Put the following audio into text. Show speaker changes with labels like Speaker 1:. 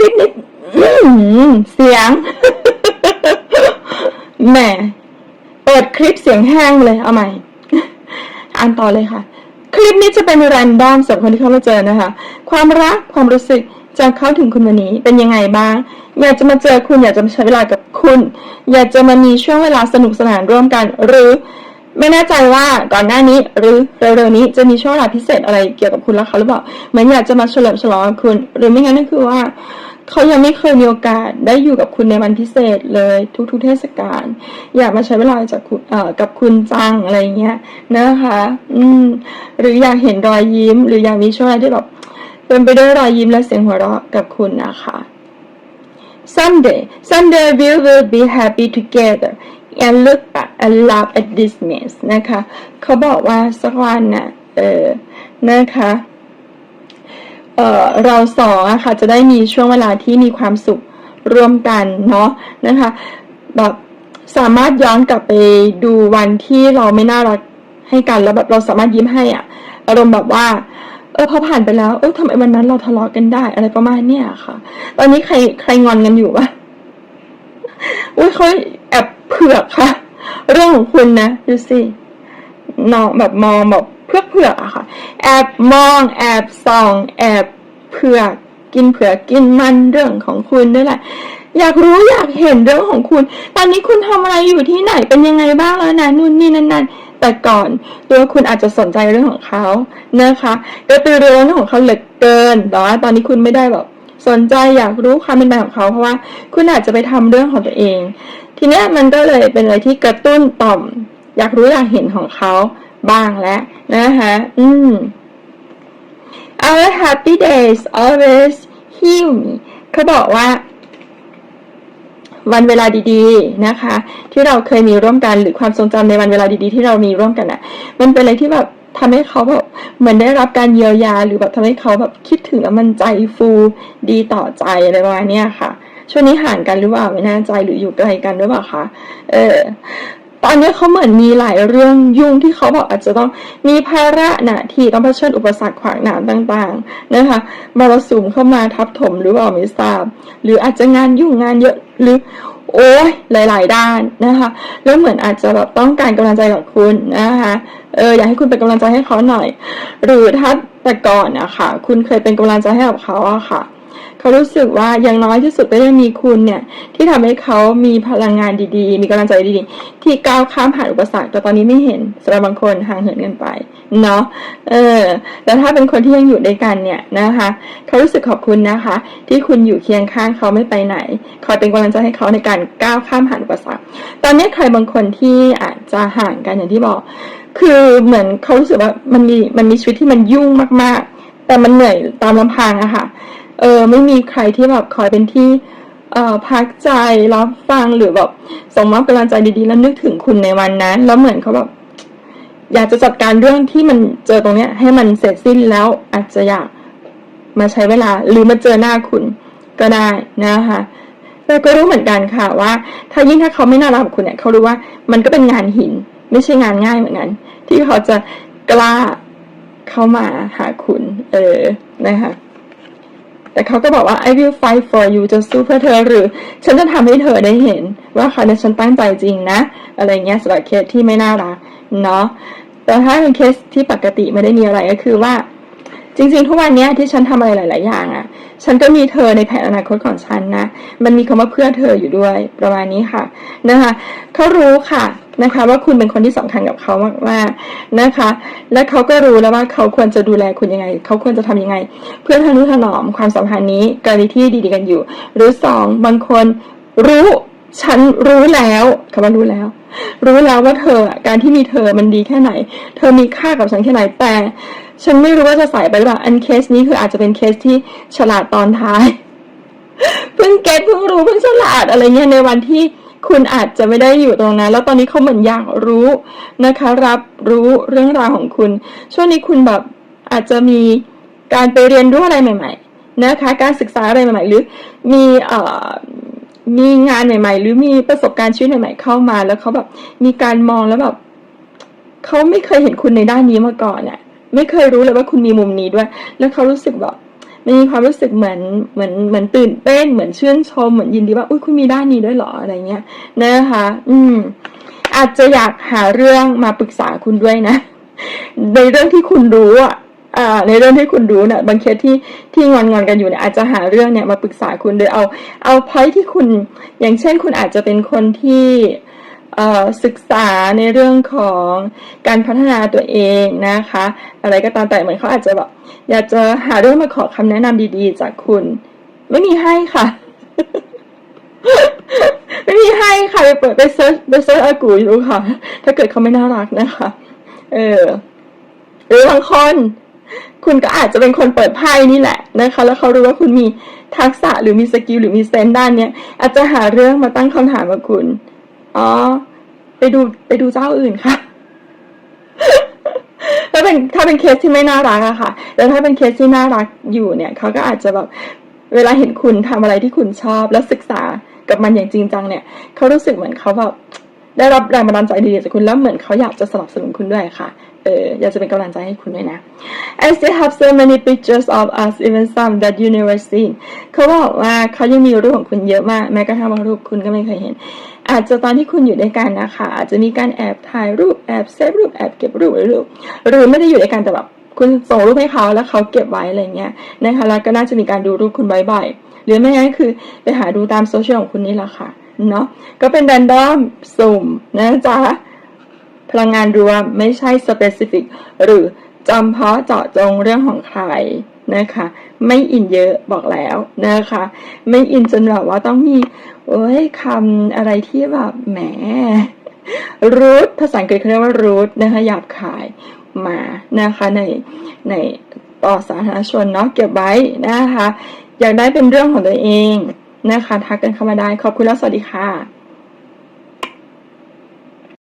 Speaker 1: ลิปนี้เสียง แหม เปิดคลิปเสียงแห้งเลย เอาใหม่ อ่านต่อเลยค่ะ คลิปนี้จะเป็นแรนดอมสำหรับคนที่เข้ามาเจอนะคะ ความรัก ความรู้สึกจะเขาถึงคุณวันนี้เป็นยังไงบ้าง อยากจะมาเจอคุณ อยากจะมาใช้เวลากับคุณ อยากจะมามีช่วงเวลาสนุกสนานร่วมกัน หรือไม่แน่ใจว่าก่อนหน้านี้หรือเร็วๆนี้จะมีช่วงเวลาพิเศษอะไรเกี่ยวกับคุณแล้วเขาหรือเปล่าเหมือนอยากจะมาเฉลิมฉลองกับคุณ หรือไม่งั้นก็คือว่า เขายังไม่เคยมีโอกาสได้อยู่กับคุณในวันพิเศษเลยทุกๆเทศกาลอยากมาใช้เวลาจากกับคุณจังอะไรเงี้ยนะคะ อืม หรืออยากเห็นรอยยิ้ม หรืออยากมีช่วงเวลาที่แบบเต็มไปด้วยรอยยิ้มและเสียงหัวเราะกับคุณนะคะ someday someday we will be happy together and look back and laugh at this mess นะคะ เขาบอกว่าสักวันน่ะเออนะคะ เอ่อเราสองอะค่ะจะได้มีช่วงเวลาที่มีความสุขร่วมกันเนาะนะคะแบบสามารถย้อนกลับไปดูวันที่เราไม่น่ารักให้กันแล้วแบบเราสามารถยิ้มให้อะอารมณ์แบบว่าเออพอผ่านไปแล้วเออทำไมวันนั้นเราทะเลาะกันได้ อะไรประมาณเนี้ยค่ะ ตอนนี้ใครใครงอนกันอยู่วะอุ้ยเขาแอบเผือกค่ะ เรื่องของคุณนะดูสิน้องแบบมองแบบ เพื่อเผื่ออะค่ะ แอบมองแอบส่อง แอบเผื่อกินเผื่อกินมันเรื่องของคุณด้วยแหละ อยากรู้อยากเห็นเรื่องของคุณ ตอนนี้คุณทำอะไรอยู่ที่ไหนเป็นยังไงบ้างแล้วนะนู่นนี่นั่นนั่นแต่ก่อนตัวคุณอาจจะสนใจเรื่องของเขานะคะกระตือรือร้นเรื่องของเขาเหลือเกินแต่ว่าตอนนี้คุณไม่ได้แบบสนใจอยากรู้ความเป็นไปของเขาเพราะว่า คุณอาจจะไปทำเรื่องของตัวเอง ทีนี้มันก็เลยเป็นอะไรที่กระตุ้นต่อม อยากรู้อยากเห็นของเขา บ้างแล้วนะคะอืม Our happy days always heal me เขาบอกว่า วันเวลาดีๆนะคะ ที่เราเคยมีร่วมกันหรือความทรงจำในวันเวลาดีๆ ที่เรามีร่วมกันอะ มันเป็นอะไรที่แบบทำให้เขาแบบเหมือนได้รับการเยียวยา หรือแบบทำให้เขาแบบคิดถึงแล้วมันใจฟูดีต่อใจอะไรประมาณนี้ค่ะ ช่วงนี้ห่างกันหรือเปล่าไม่แน่ใจหรืออยู่ไกลกันหรือเปล่าคะเออ ตอนนี้เขาเหมือนมีหลายเรื่องยุ่งที่เขาบอกอาจจะต้องมีภาระหน้าที่ต้องเผชิญอุปสรรคขวางหนามต่างๆนะคะมรสุมเข้ามาทับถมหรือเปล่าไม่ทราบ หรืออาจจะงานยุ่งงานเยอะหรือโอ้ยหลาย ๆ ด้านนะคะ แล้วเหมือนอาจจะแบบต้องการกำลังใจจากคุณนะคะเอออยากให้คุณเป็นกำลังใจให้เขาหน่อย หรือถ้าแต่ก่อนอะคะคุณเคยเป็นกำลังใจให้กับเขาอะค่ะ เขารู้สึกว่าอย่างน้อยที่สุดก็ยังมีคุณเนี่ย ที่ทำให้เขามีพลังงานดีๆ มีกำลังใจดีๆ ที่ก้าวข้ามผ่านอุปสรรคแต่ตอนนี้ไม่เห็นสำหรับบางคนห่างเหินกันไปเนาะเออแต่ถ้าเป็นคนที่ยังอยู่ด้วยกันเนี่ยนะคะ เขารู้สึกขอบคุณนะคะ ที่คุณอยู่เคียงข้างเขาไม่ไปไหน คอยเป็นกำลังใจให้เขาในการก้าวข้ามผ่านอุปสรรค ตอนนี้ใครบางคนที่อาจจะห่างกันอย่างที่บอก คือเหมือนเขารู้สึกว่ามันมีมันมีชีวิตที่มันยุ่งมากๆ แต่มันเหนื่อยตามลำพังอะค่ะ เออไม่มีใครที่แบบคอยเป็นที่เอ่อพักใจรับฟังหรือแบบส่งมอบกำลังใจดีๆแล้วนึกถึงคุณในวันนั้น แล้วเหมือนเขาแบบอยากจะจัดการเรื่องที่มันเจอตรงเนี้ย ให้มันเสร็จสิ้นแล้วอาจจะอยากมาใช้เวลา หรือมาเจอหน้าคุณก็ได้นะคะแต่ก็รู้เหมือนกันค่ะว่า ถ้ายิ่งถ้าเขาไม่น่ารักกับคุณเนี่ยเขารู้ว่ามันก็เป็นงานหิน ไม่ใช่งานง่ายเหมือนกันที่เขาจะกล้าเข้ามาหาคุณ เออนะคะ แต่เขาก็บอกว่า I will fight for you จะสู้เพื่อเธอหรือ ฉันจะทำให้เธอได้เห็น ว่าเขาเนี่ยฉันตั้งใจจริงนะ อะไรเงี้ยสำหรับเคสที่ไม่น่ารักเนาะแต่ถ้าเป็นเคสที่ปกติไม่ได้มีอะไรก็คือว่า จริง ๆ ทุกวันนี้ที่ฉันทำอะไรหลาย ๆ อย่างอะ่ะ ฉันก็มีเธอในแผนอนาคตของฉันนะ มันมีคำว่าเพื่อเธออยู่ด้วยประมาณนี้ค่ะนะคะเขารู้ค่ะ นะคะ ว่าคุณเป็นคนที่สำคัญกับเขามากๆนะคะ และเขาก็รู้แล้วว่าเขาควรจะดูแลคุณยังไง เขาควรจะทำยังไง เพื่อทนุถนอมความสัมพันธ์นี้กรณีที่ดีๆกันอยู่ หรือสองบางคนรู้ฉันรู้แล้วคำว่ารู้แล้ว รู้แล้วว่าเธอการที่มีเธอมันดีแค่ไหน เธอมีค่ากับฉันแค่ไหนแต่ ฉันไม่รู้ว่าจะใส่ไปหรือเปล่าอันเคสนี้คืออาจจะเป็นเคสที่ฉลาดตอนท้ายเพิ่งเก็ตเพิ่งรู้เพิ่งฉลาดอะไรเงี้ยในวันที่ คุณอาจจะไม่ได้อยู่ตรงนั้น แล้วตอนนี้เขาเหมือนอยากรู้นะคะ รับรู้เรื่องราวของคุณ ช่วงนี้คุณแบบอาจจะมีการไปเรียนรู้อะไรใหม่ ๆ นะคะ การศึกษาอะไรใหม่ ๆ หรือมีเอ่อมีงานใหม่ ๆ หรือมีประสบการณ์ชีวิตใหม่ ๆ เข้ามา แล้วเขาแบบมีการมองแล้วแบบเขาไม่เคยเห็นคุณในด้านนี้มาก่อนเนี่ยไม่เคยรู้เลยว่าคุณมีมุมนี้ด้วย แล้วเขารู้สึกแบบ มันมีความรู้สึกเหมือนเหมือนเหมือนตื่นเต้นเหมือนชื่นชมเหมือนยินดีว่าอุ้ยคุณมีด้านนี้ด้วยหรออะไรเงี้ยนะคะ อืม อาจจะอยากหาเรื่องมาปรึกษาคุณด้วยนะ ในเรื่องที่คุณรู้อะในเรื่องที่คุณรู้เนี่ยบางเคสที่ที่งอนงอนกันอยู่เนี่ยอาจจะหาเรื่องเนี่ยมาปรึกษาคุณโดยเอา เอาพอยที่คุณ อย่างเช่นคุณอาจจะเป็นคนที่ ศึกษาในเรื่องของการพัฒนาตัวเองนะคะ อะไรก็ตามแต่เหมือนเขาอาจจะแบบอยากจะหาเรื่องมาขอคำแนะนำดีๆ จากคุณ ไม่มีให้ค่ะ ไม่มีให้ค่ะไปเปิดไปเซิร์ชไปเซิร์ชอากูดูค่ะ ถ้าเกิดเขาไม่น่ารักนะคะ เออหรือบางคนคุณก็อาจจะเป็นคนเปิดไพ่นี่แหละนะคะ แล้วเขารู้ว่าคุณมีทักษะหรือมีสกิลหรือมีเซนด้านเนี้ยอาจจะหาเรื่องมาตั้งคำถามกับคุณ อ๋อ ไปดูไปดูเจ้าอื่นค่ะ ถ้าเป็นถ้าเป็นเคสที่ไม่น่ารักอะค่ะ แต่ถ้าเป็นเคสที่น่ารักอยู่เนี่ย เขาก็อาจจะแบบเวลาเห็นคุณทำอะไรที่คุณชอบแล้วศึกษากับมันอย่างจริงจังเนี่ย เขารู้สึกเหมือนเขาแบบ ได้รับแรงบันดาลใจดีๆจากคุณแล้วเหมือนเขาอยากจะสนับสนุนคุณด้วยค่ะเอออยากจะเป็นกำลังใจให้คุณด้วยนะ I still have so many pictures of us even some that you never seen เขาบอกว่าเขายังมีรูปของคุณเยอะมาก แม้กระทั่งบางรูปคุณก็ไม่เคยเห็น อาจจะตอนที่คุณอยู่ด้วยกันนะคะ อาจจะมีการแอบถ่ายรูปแอบเซฟรูปแอบเก็บรูปหรือรูปหรือไม่ได้อยู่ด้วยกันแต่แบบคุณส่งรูปให้เขาแล้วเขาเก็บไว้อะไรเงี้ยนะคะแล้วก็น่าจะมีการดูรูปคุณบ่อยๆหรือไม่งั้นคือไปหาดูตามโซเชียลของคุณนี่แหละค่ะ เนาะก็เป็นแรนดอมสุ่มนะจ๊ะ พลังงานรวมไม่ใช่ specific หรือจำเพาะเจาะจงเรื่องของใครนะคะ ไม่อินเยอะบอกแล้วนะคะ ไม่อินจนแบบว่าต้องมีโอ้ยคำอะไรที่แบบแหมรูทภาษาอังกฤษเขาเรียกว่ารูทนะคะหยาบขายมานะคะในในต่อสาธารณชนเนาะเก็บไว้นะคะ อยากได้เป็นเรื่องของตัวเอง นะคะทักกันเข้ามาได้ขอบคุณแล้วสวัสดีค่ะ